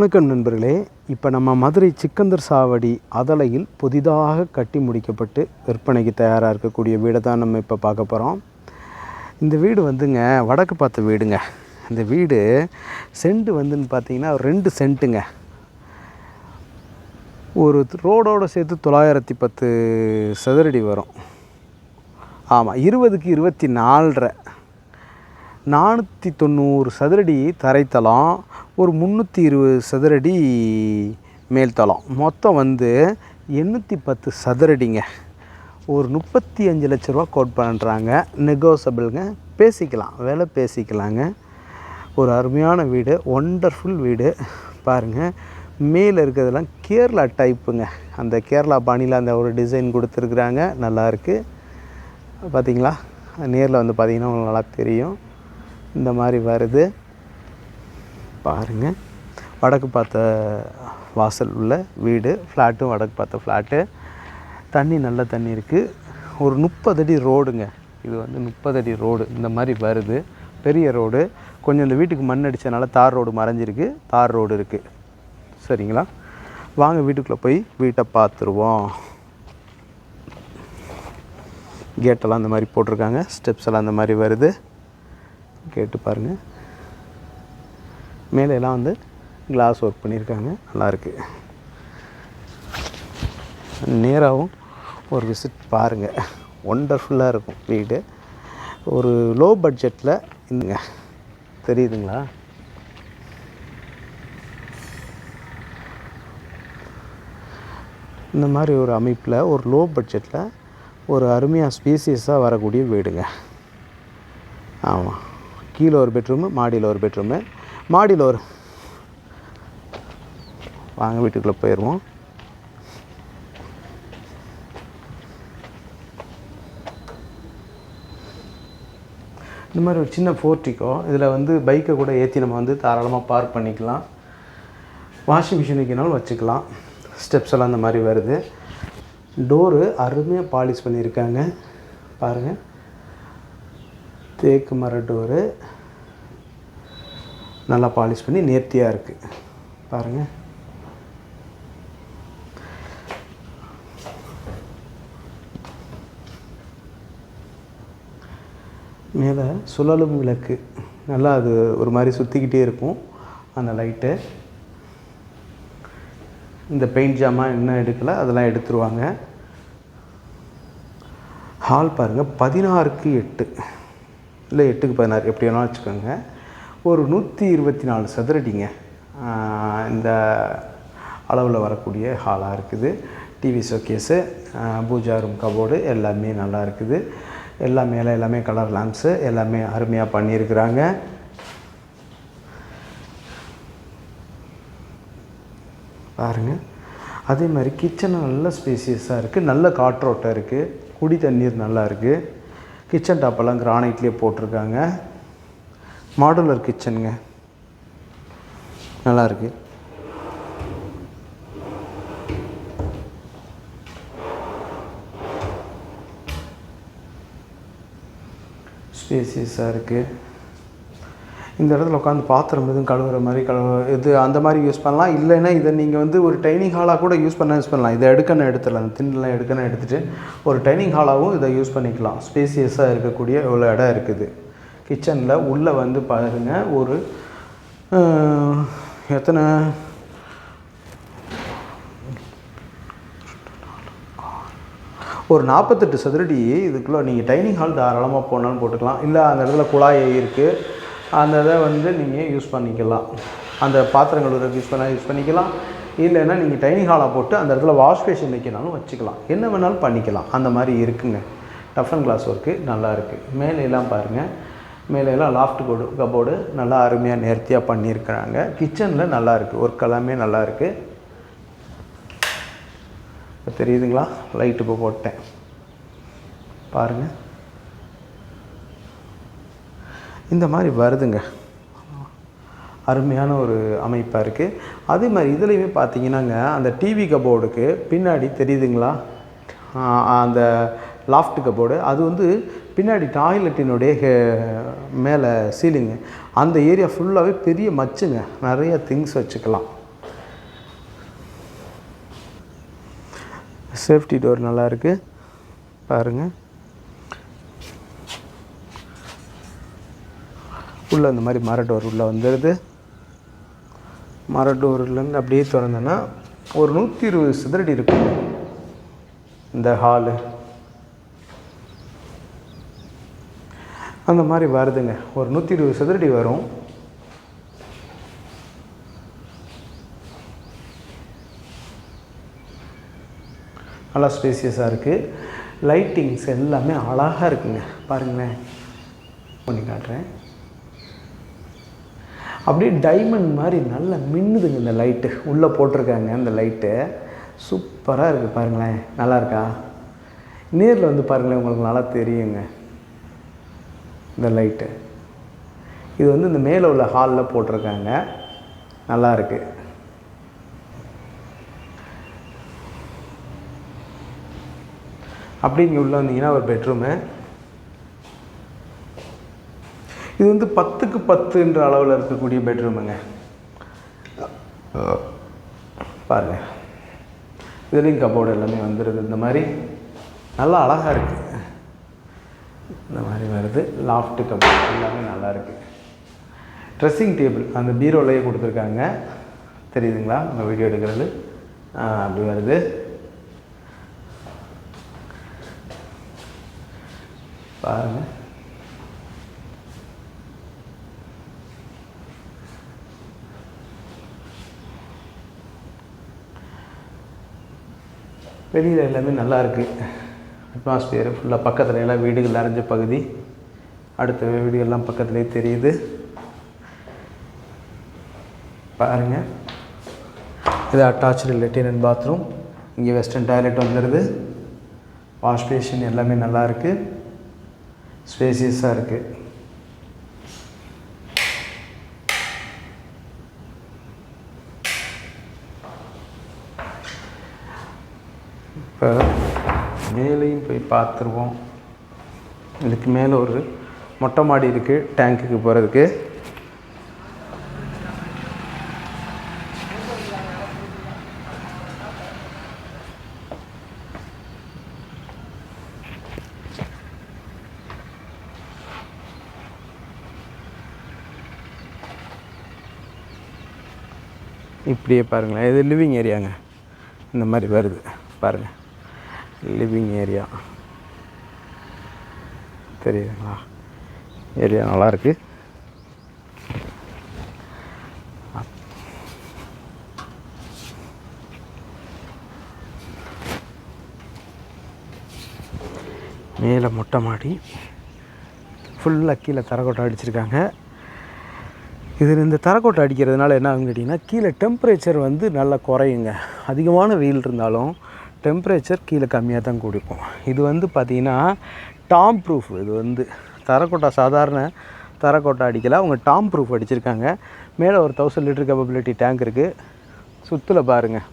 வணக்கம் நண்பர்களே. இப்போ நம்ம மதுரை சிக்கந்தர் சாவடி அதலையில் புதிதாக கட்டி முடிக்கப்பட்டு விற்பனைக்கு தயாராக இருக்கக்கூடிய வீடை தான் நம்ம இப்போ பார்க்க போகிறோம் இந்த வீடு வந்துங்க வடக்கு பார்த்த வீடுங்க. இந்த வீடு செண்டு வந்துன்னு பார்த்தீங்கன்னா ரெண்டு சென்ட்டுங்க ஒரு ரோடோடு சேர்த்து தொள்ளாயிரத்தி பத்து சதுரடி வரும். ஆமாம் இருபதுக்கு இருபத்தி நாலரை. நானூற்றி தொண்ணூறு சதுரடி தரைத்தளம் ஒரு முந்நூற்றி இருபது சதுரடி மேல்தளம். மொத்தம் வந்து எண்ணூற்றி பத்து சதுரடிங்க. ஒரு முப்பத்தி அஞ்சு லட்ச ரூபா கோட் பண்ணுறாங்க நெகோசபிளுங்க. பேசிக்கலாம். விலை பேசிக்கலாங்க. ஒரு அருமையான வீடு. ஒண்டர்ஃபுல் வீடு. பாருங்கள் மேலே இருக்கிறதெல்லாம் கேரளா டைப்புங்க அந்த கேரளா பாணியில் அந்த ஒரு டிசைன் கொடுத்துருக்குறாங்க. நல்லாயிருக்கு பார்த்தீங்களா நேரில் வந்து பார்த்தீங்கன்னா உங்களுக்கு நல்லா தெரியும். இந்த மாதிரி வருது. பாருங்கள் வடக்கு பார்த்த வாசல் உள்ள வீடு ஃப்ளாட்டும் வடக்கு பார்த்த ஃப்ளாட்டு தண்ணி நல்ல தண்ணி இருக்குது ஒரு முப்பது அடி ரோடுங்க. இது வந்து முப்பது அடி ரோடு. இந்த மாதிரி வருது. பெரிய ரோடு. கொஞ்சம் இந்த வீட்டுக்கு மண் அடித்தனால தார் ரோடு மறைஞ்சிருக்கு. தார் ரோடு இருக்குது சரிங்களா? வாங்க வீட்டுக்குள்ளே போய் வீட்டை பார்த்துருவோம். கேட்டெல்லாம் இந்த மாதிரி போட்டிருக்காங்க. ஸ்டெப்ஸ் எல்லாம் இந்த மாதிரி வருது. கேட்டு பாருங்கள் மேலே எல்லாம் வந்து கிளாஸ் ஒர்க் பண்ணியிருக்காங்க. நல்லாயிருக்கு நேராகவும் ஒரு விசிட் பாருங்கள் ஒண்டர்ஃபுல்லாக இருக்கும் வீடு. ஒரு லோ பட்ஜெட்டில் இருந்துங்க தெரியுதுங்களா? இந்த மாதிரி ஒரு அமைப்பில் ஒரு லோ பட்ஜெட்டில் ஒரு அருமையாக ஸ்பீசியஸாக வரக்கூடிய வீடுங்க. ஆமாம் கீழே ஒரு பெட்ரூமு மாடியில் ஒரு பெட்ரூமு. மாடியில் ஒரு வாங்க வீட்டுக்குள்ளே போயிடுவோம் இந்த மாதிரி ஒரு சின்ன ஃபோர்ட்டிக்கோ இதில் வந்து பைக்கை கூட ஏற்றி நம்ம வந்து தாராளமாக பார்க் பண்ணிக்கலாம். வாஷிங் மிஷின் வைக்கணாலும் வச்சுக்கலாம். ஸ்டெப்ஸ் எல்லாம் இந்த மாதிரி வருது. டோரு அருமையாக பாலிஷ் பண்ணியிருக்காங்க. பாருங்கள் தேக்கு மர டோரு நல்லா பாலிஷ் பண்ணி நேர்த்தியாக இருக்குது பாருங்கள் மேலே சுழலும் விளக்கு. நல்லா அது ஒரு மாதிரி சுற்றிக்கிட்டே இருக்கும். அந்த லைட்டு இந்த பெயிண்ட் ஜாமான் என்ன எடுக்கலை அதெல்லாம் எடுத்துருவாங்க. ஹால் பாருங்கள் பதினாறுக்கு எட்டு. இல்லை எட்டுக்கு பதினாறு எப்படி வேணாலும் வச்சுக்கோங்க. ஒரு நூற்றி இருபத்தி நாலு சதுரடிங்க இந்த அளவில் வரக்கூடிய ஹாலாக இருக்குது. TV showcase pooja room cupboard எல்லாமே நல்லா இருக்குது. எல்லாம் மேலே எல்லாமே கலர் லேம்ப்ஸு எல்லாமே அருமையாக பண்ணியிருக்கிறாங்க. பாருங்கள் அதே மாதிரி கிச்சன் நல்ல ஸ்பேசியஸாக இருக்குது நல்ல காற்றோட்டம் இருக்குது குடி தண்ணீர் நல்லா இருக்குது கிச்சன் டாப்பெல்லாம் கிரானைட்லேயே போட்டிருக்காங்க. மாடுலர் கிச்சனுங்க. நல்லாயிருக்கு ஸ்பேசியஸாக இருக்குது இந்த இடத்துல உட்காந்து பாத்திரம் எதுவும் கழுவுற மாதிரி கழுவ இது அந்த மாதிரி யூஸ் பண்ணலாம். இல்லைன்னா இதை நீங்கள் வந்து ஒரு டைனிங் ஹாலாக கூட யூஸ் பண்ண யூஸ் பண்ணலாம். இதை எடுக்கணும் எடுத்துடலாம். அந்த திண்டெலாம் எடுக்கணும் எடுத்துகிட்டு ஒரு டைனிங் ஹாலாகவும் இதை யூஸ் பண்ணிக்கலாம். ஸ்பேசியஸாக இருக்கக்கூடிய இவ்வளோ இடம் இருக்குது. கிச்சனில் உள்ளே வந்து பாருங்கள் ஒரு எத்தனை? ஒரு நாற்பத்தெட்டு சதுரடி இதுக்குள்ளே நீங்கள் டைனிங் ஹால் தாராளமாக போனாலும் போட்டுக்கலாம். இல்லை அந்த இடத்துல குழாய் இருக்குது அந்த இதை வந்து நீங்கள் யூஸ் பண்ணிக்கலாம். அந்த பாத்திரங்கள் கழுவுறதுக்கு யூஸ் பண்ணால் யூஸ் பண்ணிக்கலாம். இல்லைன்னா நீங்கள் டைனிங் ஹாலாக போட்டு அந்த இடத்துல வாஷ் பேஷன் வைக்கனாலும் வச்சுக்கலாம். என்ன வேணாலும் பண்ணிக்கலாம். அந்த மாதிரி இருக்குங்க. டஃப் அண்ட் கிளாஸ் ஒர்க்கு நல்லா இருக்குது மேலே எல்லாம் பாருங்கள் மேலே எல்லாம் லாஃப்ட் கோடு கபோர்டு நல்லா அருமையாக நேர்த்தியாக பண்ணியிருக்கிறாங்க. கிச்சனில் நல்லா இருக்குது ஒர்க் எல்லாமே நல்லா இருக்குது தெரியுதுங்களா? லைட்டு இப்போ போட்டேன். பாருங்கள் இந்த மாதிரி வருதுங்க. அருமையான ஒரு அமைப்பாக இருக்குது அதே மாதிரி இதுலேயுமே பார்த்தீங்கன்னாங்க அந்த டிவி கபோர்டுக்கு பின்னாடி தெரியுதுங்களா? அந்த லாஃப்ட் கபோர்டு. அது வந்து பின்னாடி டாய்லெட்டினுடைய மேலே சீலிங்கு. அந்த ஏரியா ஃபுல்லாகவே பெரிய மச்சுங்க. நிறைய திங்ஸ் வச்சுக்கலாம். சேஃப்டி டோர் நல்லாயிருக்கு பாருங்கள் உள்ளே இந்த மாதிரி மரடோர் உள்ளே வந்துடுது. மரடோர்லேருந்து அப்படியே திறந்தோன்னா ஒரு நூற்றி இருபது சிதறடி இருக்கும். இந்த ஹாலு அந்த மாதிரி வருதுங்க. ஒரு நூற்றி இருபது சதுரடி வரும். நல்லா ஸ்பேசியஸாக இருக்குது லைட்டிங்ஸ் எல்லாமே அழகாக இருக்குங்க. பாருங்களேன். பண்ணி காட்டுறேன். அப்படியே டைமண்ட் மாதிரி நல்லா மின்னுதுங்க இந்த லைட்டு உள்ளே போட்டிருக்காங்க அந்த லைட்டு சூப்பராக இருக்குது பாருங்களேன். நல்லாயிருக்கா நேரில் வந்து பாருங்களேன் உங்களுக்கு நல்லா தெரியுங்க. இந்த லைட்டு இது வந்து இந்த மேலே உள்ள ஹாலில் போட்டிருக்காங்க. நல்லா இருக்குது அப்படி இங்கே உள்ளே வந்தீங்கன்னா ஒரு பெட்ரூமு இது வந்து பத்துக்கு பத்துன்ற அளவில் இருக்கக்கூடிய பெட்ரூமுங்க. பாருங்க. இதுலேயும் கபோர்டு எல்லாமே வந்துடுது இந்த மாதிரி நல்லா அழகாக இருக்குது இந்த மாதிரி வருது. லாஃப்ட் கபோர்டு எல்லாமே நல்லா இருக்குது ட்ரெஸ்ஸிங் டேபிள் அந்த பீரோலையே கொடுத்துருக்காங்க. தெரியுதுங்களா? நம்ம வீடியோ எடுக்கிறது. அப்படி வருது. பாருங்கள் வெளியில் எல்லாமே நல்லா இருக்குது அட்மாஸ்பியர் ஃபுல்லாக பக்கத்தில் எல்லாம் வீடுகள் நிறைஞ்ச பகுதி. அடுத்த வீடுகள்லாம் பக்கத்துலேயே தெரியுது. பாருங்கள் இது அட்டாச்சு லெட்டின் அண்ட் பாத்ரூம் இங்கே வெஸ்டர்ன் டாய்லெட் வந்துடுது வாஷ் பேஷன் எல்லாமே நல்லா இருக்குது ஸ்பேசியஸாக இருக்குது இப்போ மேலேயும் போய் பார்த்துருவோம். இதுக்கு மேலே ஒரு மொட்டை மாடி இருக்குது டேங்க்குக்கு போகிறதுக்கு இப்படியே பாருங்களேன் இது லிவிங் ஏரியாங்க இந்த மாதிரி வருது பாருங்கள் லிவிங் ஏரியா. தெரியுதுங்களா? ஏரியா நல்லாயிருக்கு மேலே மொட்டை மாடி. ஃபுல்லாக கீழே தரக்கோட்டை அடிச்சிருக்காங்க. இதில் இந்த தரக்கோட்டை அடிக்கிறதுனால என்ன ஆகும் கேட்டிங்கன்னா கீழே டெம்பரேச்சர் வந்து நல்லா குறையுங்க. அதிகமான வெயில் இருந்தாலும் டெம்பரேச்சர் கீழே கம்மியாக தான் கொடுக்கும் இது வந்து பார்த்திங்கன்னா டாம் ப்ரூஃப் இது வந்து தரக்கோட்டா சாதாரண தரக்கோட்டை அடிக்கல. அவங்க டாம் ப்ரூஃப் அடிச்சிருக்காங்க. மேலே ஒரு தௌசண்ட் லிட்டர் கேப்பபிலிட்டி டேங்க் இருக்குது சுற்றில் பாருங்கள்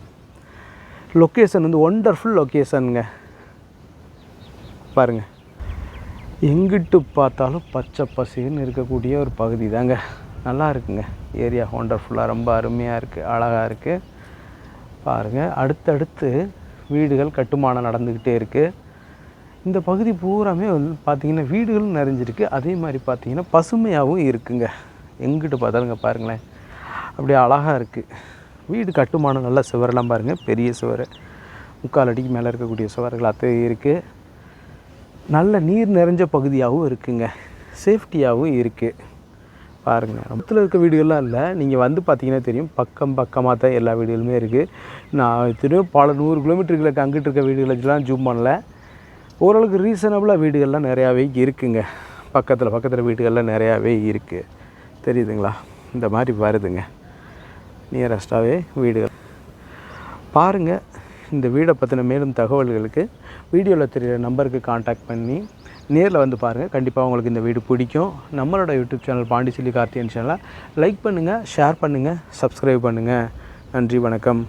லொக்கேஷன் வந்து ஒண்டர்ஃபுல் லொக்கேஷனுங்க பாருங்கள் எங்கிட்டு பார்த்தாலும் பச்சை பசின்னு இருக்கக்கூடிய ஒரு பகுதி தாங்க. நல்லா இருக்குங்க. ஏரியா ஒண்டர்ஃபுல்லாக ரொம்ப அருமையாக இருக்குது அழகாக இருக்குது பாருங்கள் அடுத்தடுத்து வீடுகள் கட்டுமானம் நடந்துக்கிட்டே இருக்குது இந்த பகுதி பூராமே வந்து பார்த்திங்கன்னா வீடுகளும் நிறைஞ்சிருக்கு. அதே மாதிரி பார்த்திங்கன்னா பசுமையாகவும் இருக்குங்க. எங்கிட்டு பார்த்தாலுங்க பாருங்களேன். அப்படியே அழகாக இருக்குது வீடு கட்டுமானம் நல்லா சுவரெல்லாம் பாருங்கள் பெரிய சுவர். முக்கால் அடிக்கு மேலே இருக்கக்கூடிய சுவர்கள் அத்தனை இருக்குது நல்ல நீர் நிறைஞ்ச பகுதியாகவும் இருக்குங்க. சேஃப்டியாகவும் இருக்குது பாருங்கள் பக்கத்தில் இருக்க வீடுகள்லாம் இல்லை. நீங்கள் வந்து பார்த்தீங்கன்னா தெரியும். பக்கம் பக்கமாக தான் எல்லா வீடுகளுமே இருக்குது நான் திரும்ப பல நூறு கிலோமீட்டருக்கு அங்கிட்டு இருக்க வீடுகளுக்கெல்லாம் ஜூம் பண்ணல. ஓரளவுக்கு ரீசனபுளாக வீடுகள்லாம் நிறையாவே இருக்குங்க. பக்கத்தில் பக்கத்தில் வீடுகள்லாம் நிறையாவே இருக்குது தெரியுதுங்களா? இந்த மாதிரி வருதுங்க. நியரஸ்ட்டாகவே வீடுகள். பாருங்கள் இந்த வீடை பற்றின மேலும் தகவல்களுக்கு வீடியோவில் தெரியிற நம்பருக்கு காண்டாக்ட் பண்ணி நேரில் வந்து பாருங்கள் கண்டிப்பாக உங்களுக்கு இந்த வீடு பிடிக்கும். நம்மளோட யூடியூப் சேனல் பாண்டிச்சேரி கார்த்தியன் சேனலை லைக் பண்ணுங்கள் ஷேர் பண்ணுங்கள் சப்ஸ்கிரைப் பண்ணுங்கள் நன்றி வணக்கம்.